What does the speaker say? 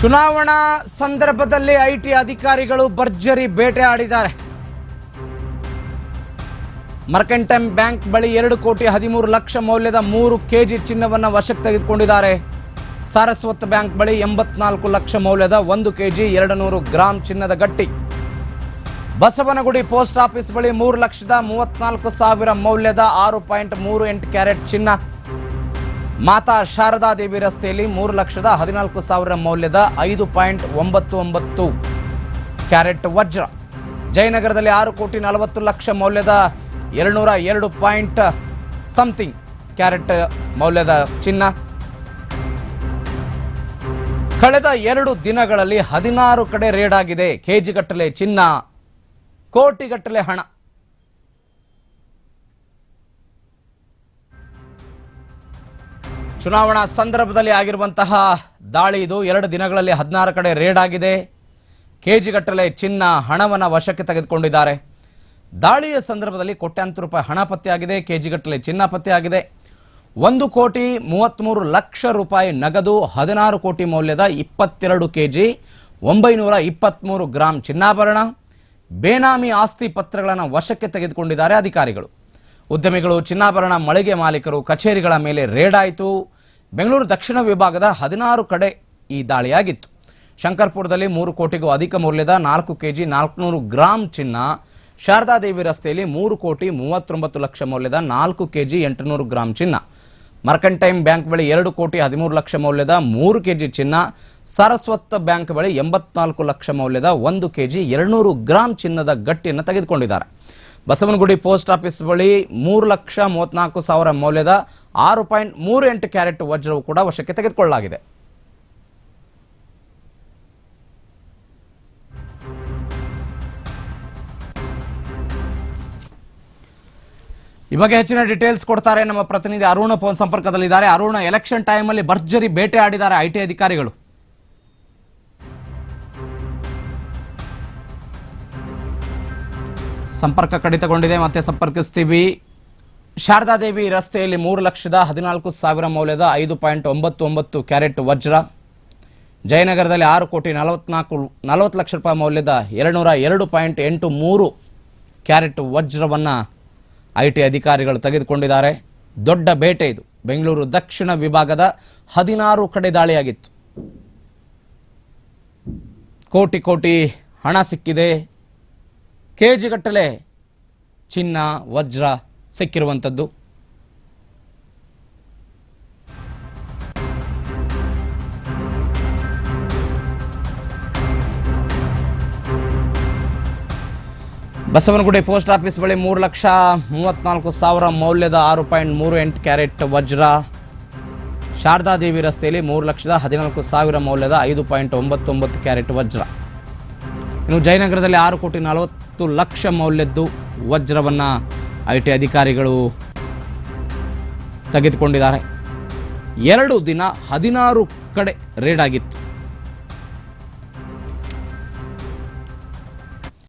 ಚುನಾವಣಾ ಸಂದರ್ಭದಲ್ಲಿ ಐಟಿ ಅಧಿಕಾರಿಗಳು ಭರ್ಜರಿ ಬೇಟೆ ಆಡಿದ್ದಾರೆ. ಮರ್ಕೆಂಟೈಮ್ ಬ್ಯಾಂಕ್ ಬಳಿ ಎರಡು ಕೋಟಿ ಹದಿಮೂರು ಲಕ್ಷ ಮೌಲ್ಯದ ಮೂರು ಕೆಜಿ ಚಿನ್ನವನ್ನು ವಶಕ್ಕೆ ತೆಗೆದುಕೊಂಡಿದ್ದಾರೆ. ಸಾರಸ್ವತ್ ಬ್ಯಾಂಕ್ ಬಳಿ ಎಂಬತ್ನಾಲ್ಕು ಲಕ್ಷ ಮೌಲ್ಯದ ಒಂದು ಕೆಜಿ ಎರಡು ನೂರು ಗ್ರಾಂ ಚಿನ್ನದ ಗಟ್ಟಿ. ಬಸವನಗುಡಿ ಪೋಸ್ಟ್ ಆಫೀಸ್ ಬಳಿ ಮೂರು ಲಕ್ಷದ ಮೂವತ್ನಾಲ್ಕು ಸಾವಿರ ಮೌಲ್ಯದ ಆರು ಪಾಯಿಂಟ್ ಮೂರು ಎಂಟು ಕ್ಯಾರೆಟ್ ಚಿನ್ನ ಮಾತಾ ಶಾರದಾ ದೇವಿ ರಸ್ತೆಯಲ್ಲಿ ಮೂರು ಲಕ್ಷದ ಹದಿನಾಲ್ಕು ಸಾವಿರ ಮೌಲ್ಯದ ಐದು ಪಾಯಿಂಟ್ ಒಂಬತ್ತು ಒಂಬತ್ತು ಕ್ಯಾರೆಟ್ ವಜ್ರ. ಜಯನಗರದಲ್ಲಿ ಆರು ಕೋಟಿ ನಲವತ್ತು ಲಕ್ಷ ಮೌಲ್ಯದ ಎರಡುನೂರ ಎರಡು ಪಾಯಿಂಟ್ ಸಮಥಿಂಗ್ ಕ್ಯಾರೆಟ್ ಮೌಲ್ಯದ ಚಿನ್ನ. ಕಳೆದ ಎರಡು ದಿನಗಳಲ್ಲಿ ಹದಿನಾರು ಕಡೆ ರೇಡ್ ಆಗಿದೆ. ಕೆಜಿಗಟ್ಟಲೆ ಚಿನ್ನ, ಕೋಟಿಗಟ್ಟಲೆ ಹಣ. ಚುನಾವಣಾ ಸಂದರ್ಭದಲ್ಲಿ ಆಗಿರುವಂತಹ ದಾಳಿ ಇದು ಎರಡು ದಿನಗಳಲ್ಲಿ ಹದಿನಾರು ಕಡೆ ರೇಡ್ ಆಗಿದೆ. ಕೆಜಿಗಟ್ಟಲೆ ಚಿನ್ನ ಹಣವನ್ನು ವಶಕ್ಕೆ ತೆಗೆದುಕೊಂಡಿದ್ದಾರೆ. ದಾಳಿಯ ಸಂದರ್ಭದಲ್ಲಿ ಕೋಟ್ಯಾಂತರ ರೂಪಾಯಿ ಹಣ ಪತ್ತೆಯಾಗಿದೆ ಕೆಜಿಗಟ್ಟಲೆ ಚಿನ್ನ ಪತ್ತೆಯಾಗಿದೆ ಒಂದು ಕೋಟಿ ಮೂವತ್ತ್ಮೂರು ಲಕ್ಷ ರೂಪಾಯಿ ನಗದು ಹದಿನಾರು ಕೋಟಿ ಮೌಲ್ಯದ ಇಪ್ಪತ್ತೆರಡು ಒಂಬೈನೂರ ಇಪ್ಪತ್ತ್ಮೂರು ಗ್ರಾಂ ಚಿನ್ನಾಭರಣ, ಬೇನಾಮಿ ಆಸ್ತಿ ಪತ್ರಗಳನ್ನು ವಶಕ್ಕೆ ತೆಗೆದುಕೊಂಡಿದ್ದಾರೆ ಅಧಿಕಾರಿಗಳು. ಉದ್ಯಮಿಗಳು ಚಿನ್ನಾಭರಣ ಮಳಿಗೆ ಮಾಲೀಕರು ಕಚೇರಿಗಳ ಮೇಲೆ ರೇಡ್ ಆಯಿತು. ಬೆಂಗಳೂರು ದಕ್ಷಿಣ ವಿಭಾಗದ ಹದಿನಾರು ಕಡೆ ಈ ದಾಳಿಯಾಗಿತ್ತು. ಶಂಕರ್ಪುರದಲ್ಲಿ ಮೂರು ಕೋಟಿಗೂ ಅಧಿಕ ಮೌಲ್ಯದ ನಾಲ್ಕು ಕೆಜಿ ನಾಲ್ಕುನೂರು ಗ್ರಾಂ ಚಿನ್ನ ಶಾರದಾದೇವಿ ರಸ್ತೆಯಲ್ಲಿ ಮೂರು ಕೋಟಿ ಮೂವತ್ತೊಂಬತ್ತು ಲಕ್ಷ ಮೌಲ್ಯದ ನಾಲ್ಕು ಕೆಜಿ ಎಂಟುನೂರು ಗ್ರಾಂ ಚಿನ್ನ, ಮರ್ಕಂಟೈಮ್ ಬ್ಯಾಂಕ್ ಬಳಿ ಎರಡು ಕೋಟಿ ಹದಿಮೂರು ಲಕ್ಷ ಮೌಲ್ಯದ ಮೂರು ಕೆಜಿ ಚಿನ್ನ, ಸರಸ್ವತ್ ಬ್ಯಾಂಕ್ ಬಳಿ ಎಂಬತ್ನಾಲ್ಕು ಲಕ್ಷ ಮೌಲ್ಯದ ಒಂದು ಕೆಜಿ ಎರಡುನೂರು ಗ್ರಾಂ ಚಿನ್ನದ ಗಟ್ಟಿಯನ್ನು ತೆಗೆದುಕೊಂಡಿದ್ದಾರೆ. ಬಸವನಗುಡಿ ಪೋಸ್ಟ್ ಆಫೀಸ್ ಬಳಿ ಮೂರು ಲಕ್ಷ ಮೂವತ್ನಾಲ್ಕು ಸಾವಿರ ಮೌಲ್ಯದ ಆರು ಪಾಯಿಂಟ್ ಮೂರು ಎಂಟು ಕ್ಯಾರೆಟ್ ವಜ್ರವು ಕೂಡ ವಶಕ್ಕೆ ತೆಗೆದುಕೊಳ್ಳಲಾಗಿದೆ. ಈ ಬಗ್ಗೆ ಹೆಚ್ಚಿನ ಡೀಟೇಲ್ಸ್ ಕೊಡ್ತಾರೆ ನಮ್ಮ ಪ್ರತಿನಿಧಿ ಅರುಣ, ಫೋನ್ ಸಂಪರ್ಕದಲ್ಲಿದ್ದಾರೆ. ಅರುಣ ಎಲೆಕ್ಷನ್ ಟೈಮಲ್ಲಿ ಭರ್ಜರಿ ಬೇಟೆ ಆಡಿದ್ದಾರೆ ಐಟಿ ಅಧಿಕಾರಿಗಳು. ಸಂಪರ್ಕ ಕಡಿತಗೊಂಡಿದೆ. ಮತ್ತೆ ಸಂಪರ್ಕಿಸ್ತೀವಿ. ಶಾರದಾದೇವಿ ರಸ್ತೆಯಲ್ಲಿ ಮೂರು ಲಕ್ಷದ ಹದಿನಾಲ್ಕು ಸಾವಿರ ಮೌಲ್ಯದ ಐದು ಪಾಯಿಂಟ್ ಒಂಬತ್ತು ಒಂಬತ್ತು ಕ್ಯಾರೆಟ್ ವಜ್ರ. ಜಯನಗರದಲ್ಲಿ ಆರು ಕೋಟಿ ನಲವತ್ನಾಲ್ಕು, ನಲವತ್ತು ಲಕ್ಷ ರೂಪಾಯಿ ಮೌಲ್ಯದ ಎರಡುನೂರ ಎರಡು ಪಾಯಿಂಟ್ ಎಂಟು ಮೂರು ಕ್ಯಾರೆಟ್ ವಜ್ರವನ್ನು ಐ ಟಿ ಅಧಿಕಾರಿಗಳು ತೆಗೆದುಕೊಂಡಿದ್ದಾರೆ. ದೊಡ್ಡ ಬೇಟೆ ಇದು. ಬೆಂಗಳೂರು ದಕ್ಷಿಣ ವಿಭಾಗದ ಹದಿನಾರು ಕಡೆ ದಾಳಿಯಾಗಿತ್ತು. ಕೋಟಿ ಕೋಟಿ ಹಣ ಸಿಕ್ಕಿದೆ. ಕೆ ಜಿಗಟ್ಟಲೆ ಚಿನ್ನ, ವಜ್ರ ಸಿಕ್ಕಿರುವಂಥದ್ದು. ಬಸವನಗುಡಿ ಪೋಸ್ಟ್ ಆಫೀಸ್ ಬಳಿ ಮೂರು ಲಕ್ಷ ಮೂವತ್ನಾಲ್ಕು ಸಾವಿರ ಮೌಲ್ಯದ ಆರು ಪಾಯಿಂಟ್ ಮೂರು ಎಂಟು ಕ್ಯಾರೆಟ್ ವಜ್ರ. ಶಾರದಾದೇವಿ ರಸ್ತೆಯಲ್ಲಿ ಮೂರು ಲಕ್ಷದ ಹದಿನಾಲ್ಕು ಸಾವಿರ ಮೌಲ್ಯದ ಐದು ಪಾಯಿಂಟ್ ಒಂಬತ್ತೊಂಬತ್ತು ಕ್ಯಾರೆಟ್ ವಜ್ರ. ಇನ್ನು ಜಯನಗರದಲ್ಲಿ ಆರು ಕೋಟಿ ನಲವತ್ತು ಲಕ್ಷ ಮೌಲ್ಯದ್ದು ವಜ್ರವನ್ನು ಐ ಟಿ ಅಧಿಕಾರಿಗಳು ತೆಗೆದುಕೊಂಡಿದ್ದಾರೆ. ಎರಡು ದಿನ ಹದಿನಾರು ಕಡೆ ರೇಡ್ ಆಗಿತ್ತು.